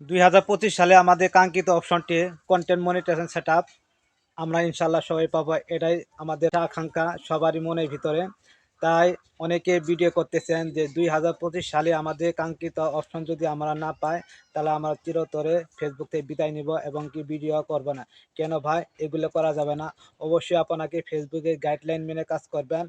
দুই হাজার পঁচিশ সালে আমাদের কাঙ্ক্ষিত অপশনটি কন্টেন্ট মনিটাইজেশন সেট আমরা ইনশাল্লাহ সবাই পাবো, এটাই আমাদের আকাঙ্ক্ষা সবারই মনের ভিতরে। তাই অনেকে ভিডিও করতেছেন যে দুই হাজার পঁচিশ সালে আমাদের কাঙ্ক্ষিত অপশন যদি আমরা না পাই, তাহলে আমরা চিরতরে ফেসবুক থেকে বিদায় নিব এবং কি ভিডিও করব না। কেন ভাই? এগুলো করা যাবে না। অবশ্যই আপনাকে ফেসবুকে গাইডলাইন মেনে কাজ করবেন।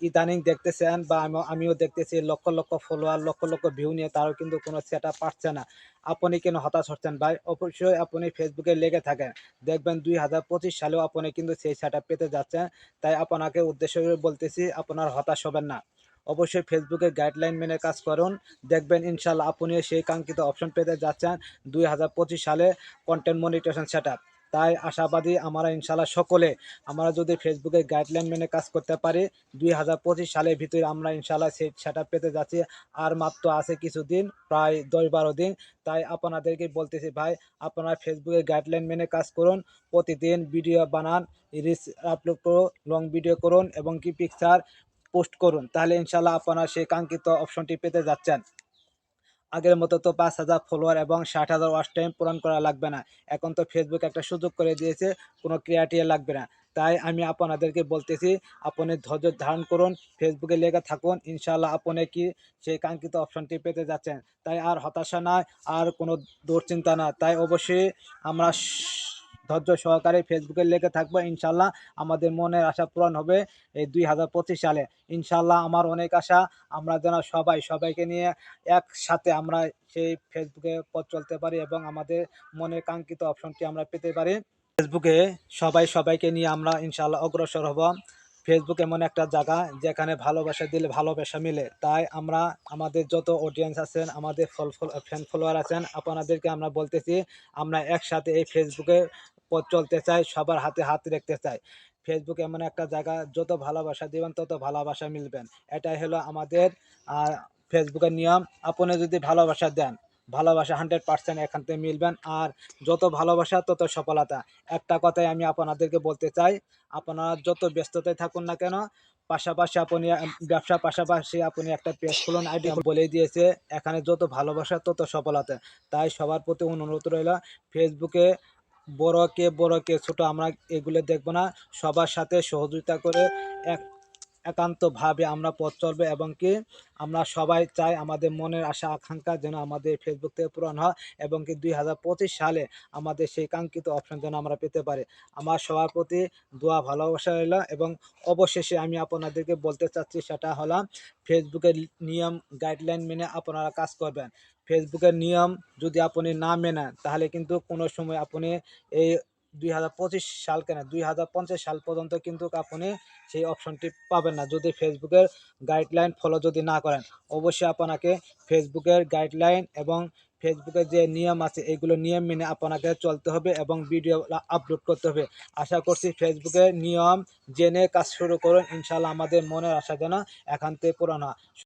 ইদানিং দেখতেছেন বা আমি- আমিও দেখতেছি লক্ষ লক্ষ ফলোয়ার লক্ষ লক্ষ ভিউ নিয়ে তারও কিন্তু কোনো সেট পাচ্ছে না। আপনি কেন হতাশ হচ্ছেন ভাই? অবশ্যই আপনি ফেসবুকে লেগে থাকেন। দেখবেন দুই হাজার পঁচিশ সালেও আপনি কিন্তু সেই সেট পেতে যাচ্ছেন। তাই আপনাকে উদ্দেশ্য করে বলতেছি, আপনার হতাশ হবেন না। অবশ্যই ফেসবুকের গাইডলাইন মেনে কাজ করুন। দেখবেন ইনশাল্লাহ আপনিও সেই কাঙ্ক্ষিত অপশন পেতে যাচ্ছেন। দুই হাজার পঁচিশ সালে কন্টেন্ট মনিটেশন সেট তাই আশাবাদী আমরা ইনশাল্লাহ সকলে আমরা যদি ফেসবুকের গাইডলাইন মেনে কাজ করতে পারি, দুই হাজার পঁচিশ সালের ভিতরে আমরা ইনশাল্লাহ সেট পেতে যাচ্ছি। আর মাত্র আছে কিছুদিন, প্রায় দশ বারো দিন। তাই আপনাদেরকে বলতেছি ভাই, আপনারা ফেসবুকের গাইডলাইন মেনে কাজ করুন, প্রতিদিন ভিডিও বানান রিলস আপলোড করুন লং ভিডিও করুন এবং কি পিকচার পোস্ট করুন। তাহলে ইনশাল্লাহ আপনারা সেই কাঙ্ক্ষিত অপশনটি পেতে যাচ্ছেন। আগের মতো তো পাঁচ হাজার ফলোয়ার এবং ষাট হাজার ওয়াচ টাইম পূরণ করা লাগবে না। এখন তো ফেসবুক একটা সুযোগ করে দিয়েছে, কোনো ক্রিয়াটিয়া লাগবে না। তাই আমি আপনাদেরকে বলতেছি, আপনি ধৈর্য ধারণ করুন ফেসবুকে লেগে থাকুন ইনশাল্লাহ আপনি কি সেই কাঙ্ক্ষিত অপশনটি পেতে যাচ্ছেন। তাই আর হতাশা নয় আর কোনো দুশ্চিন্তা না তাই অবশ্যই আমরা ধৈর্য সহকারে ফেসবুকে লেগে থাকব ইনশাল্লাহ আমাদের মনের আশা পূরণ হবে এই দুই হাজার পঁচিশ সালে। ইনশাল্লাহ আমার অনেক আশা, আমরা যেন সবাই, সবাইকে নিয়ে একসাথে আমরা সেই ফেসবুকে পথ চলতে পারি এবং আমাদের মনের কাঙ্ক্ষিত অপশনটি আমরা পেতে পারি। ফেসবুকে সবাই, সবাইকে নিয়ে আমরা ইনশাল্লাহ অগ্রসর হব। ফেসবুক এমন একটা জায়গা যেখানে ভালোবাসা দিলে ভালোবাসা মিলে। তাই আমরা, আমাদের যত অডিয়েন্স আছেন, আমাদের ফল ফ্যান ফলোয়ার আছেন, আপনাদেরকে আমরা বলতেছি, আমরা একসাথে এই ফেসবুকে পথ চলতে চাই সবার হাতে হাত রাখতে চাই ফেসবুক এমন একটা জায়গা যত ভালোবাসা দিবেন তত ভালোবাসা মিলবেন। এটাই হলো আমাদের ফেসবুকের নিয়ম। আপনি যদি ভালোবাসা দেন ভালোবাসা হান্ড্রেড পার্সেন্ট এখান থেকে মিলবেন। আর যত ভালোবাসা তত সফলতা। একটা কথাই আমি আপনাদেরকে বলতে চাই আপনারা যত ব্যস্ততায় থাকুন না কেন পাশাপাশি আপনি আহ, ব্যবসার পাশাপাশি আপনি একটা পেজ খুলুন। আইডি বলে দিয়েছে এখানে যত ভালোবাসা তত সফলতা। তাই সবার প্রতি অনুরোধ রইল ফেসবুকে বড় কে বড় কে ছোট আমরা এগুলো দেখব না। সবার সাথে সহযোগিতা করে এক একান্তভাবে আমরা পথ চলবে এবং কি আমরা সবাই চাই আমাদের মনের আশা, আকাঙ্ক্ষা যেন আমাদের ফেসবুক থেকে পূরণ হয় এবং কি দুই হাজার পঁচিশ সালে আমাদের সেই কাঙ্ক্ষিত অপশন যেন আমরা পেতে পারি। আমার সবার প্রতি দোয়া, ভালোবাসা রইল এবং অবশেষে আমি আপনাদেরকে বলতে চাচ্ছি সেটা হলো ফেসবুকের নিয়ম গাইডলাইন মেনে আপনারা কাজ করবেন। ফেসবুকের নিয়ম যদি আপনি না মেনেন, তাহলে কিন্তু কোনো সময় আপনি এই দুই হাজার পঁচিশ সাল কেন, দুই হাজার পঞ্চাশ সাল পর্যন্ত কিন্তু আপনি সেই অপশনটি পাবেন না। যদি ফেসবুকের গাইডলাইন ফলো যদি না করেন, অবশ্যই আপনাকে ফেসবুকের গাইডলাইন এবং ফেসবুকের যে নিয়ম আছে, এগুলো নিয়ম মেনে আপনাকে চলতে হবে এবং ভিডিও আপলোড করতে হবে। আশা করছি ফেসবুকের নিয়ম জেনে কাজ শুরু করুন। ইনশাল্লাহ আমাদের মনের আশা যেন থেকে পূরণ হয়।